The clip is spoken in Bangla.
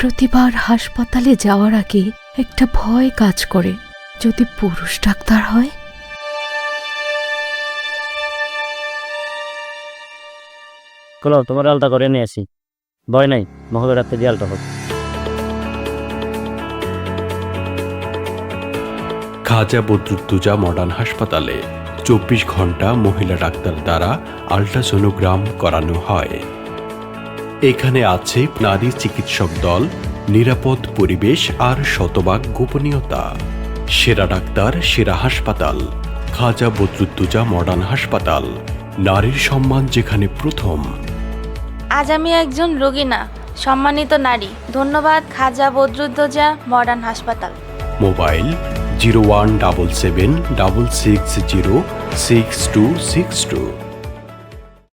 প্রতিবার হাসপাতালে যাওয়ার আগে একটা ভয় কাজ করে যদি পুরুষ ডাক্তার হয়। চলো তোমার আলতা করে নিয়ে আসি। ভয় নাই মহলে রাত্রে দিয়ে আলতা হোক খাজা বদরুদ্দুজা মডার্ন হাসপাতালে চব্বিশ ঘণ্টা মহিলা ডাক্তার দ্বারা আল্ট্রাসোনোগ্রাম করানো হয়। এখানে আছে নারী চিকিৎসক দল নিরাপদ পরিবেশ আর শতভাগ গোপনীয়তা। সেরা ডাক্তার সেরা হাসপাতাল। খাজা বদরুদ্দুজা মডার্ন হাসপাতাল। নারীর সম্মান যেখানে প্রথম। আজ আমি একজন রোগী না সম্মানিত নারী। ধন্যবাদ খাজা বদরুদ্দোজা মডার্ন হাসপাতাল। Mobile zero one double seven double six zero six two six two.